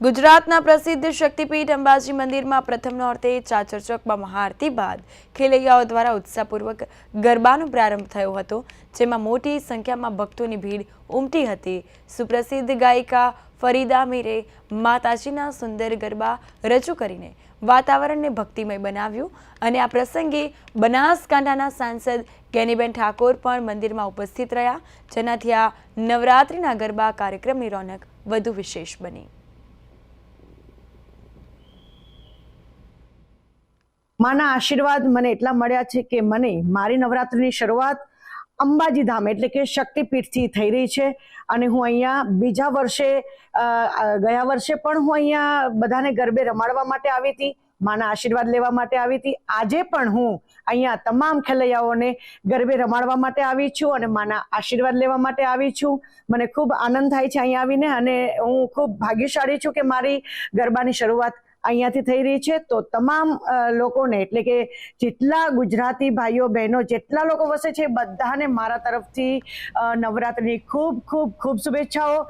ગુજરાતના પ્રસિદ્ધ શક્તિપીઠ અંબાજી મંદિરમાં પ્રથમ નોરતે ચાચર ચોકમાં મહાઆરતી બાદ ખેલૈયાઓ દ્વારા ઉત્સાહપૂર્વક ગરબાનો પ્રારંભ થયો હતો, જેમાં મોટી સંખ્યામાં ભક્તોની ભીડ ઉમટી હતી. સુપ્રસિદ્ધ ગાયિકા ફરીદા મીરે માતાજીના સુંદર ગરબા રજૂ કરીને વાતાવરણને ભક્તિમય બનાવ્યું અને આ પ્રસંગે બનાસકાંઠાના સાંસદ કેનીબેન ઠાકોર પણ મંદિરમાં ઉપસ્થિત રહ્યા, જેનાથી આ નવરાત્રિના ગરબા કાર્યક્રમની રોનક વધુ વિશેષ બની. માના આશીર્વાદ મને એટલા મળ્યા છે કે મને મારી નવરાત્રિની શરૂઆત અંબાજી ધામ એટલે કે શક્તિપીઠથી થઈ રહી છે. અને હું અહીંયા બીજા વર્ષે ગયા વર્ષે પણ હું અહીંયા બધાને ગરબે રમાડવા માટે આવી હતી, માના આશીર્વાદ લેવા માટે આવી હતી. આજે પણ હું અહીંયા તમામ ખેલૈયાઓને ગરબે રમાડવા માટે આવી છું અને માના આશીર્વાદ લેવા માટે આવી છું. મને ખૂબ આનંદ થાય છે અહીંયા આવીને અને હું ખૂબ ભાગ્યશાળી છું કે મારી ગરબાની શરૂઆત અહીંયાથી થઈ રહી છે. તો તમામ લોકોને, એટલે કે જેટલા ગુજરાતી ભાઈઓ, બહેનો, જેટલા લોકો વસે છે બધાને મારા તરફથી નવરાત્રિની ખૂબ ખૂબ ખૂબ શુભેચ્છાઓ.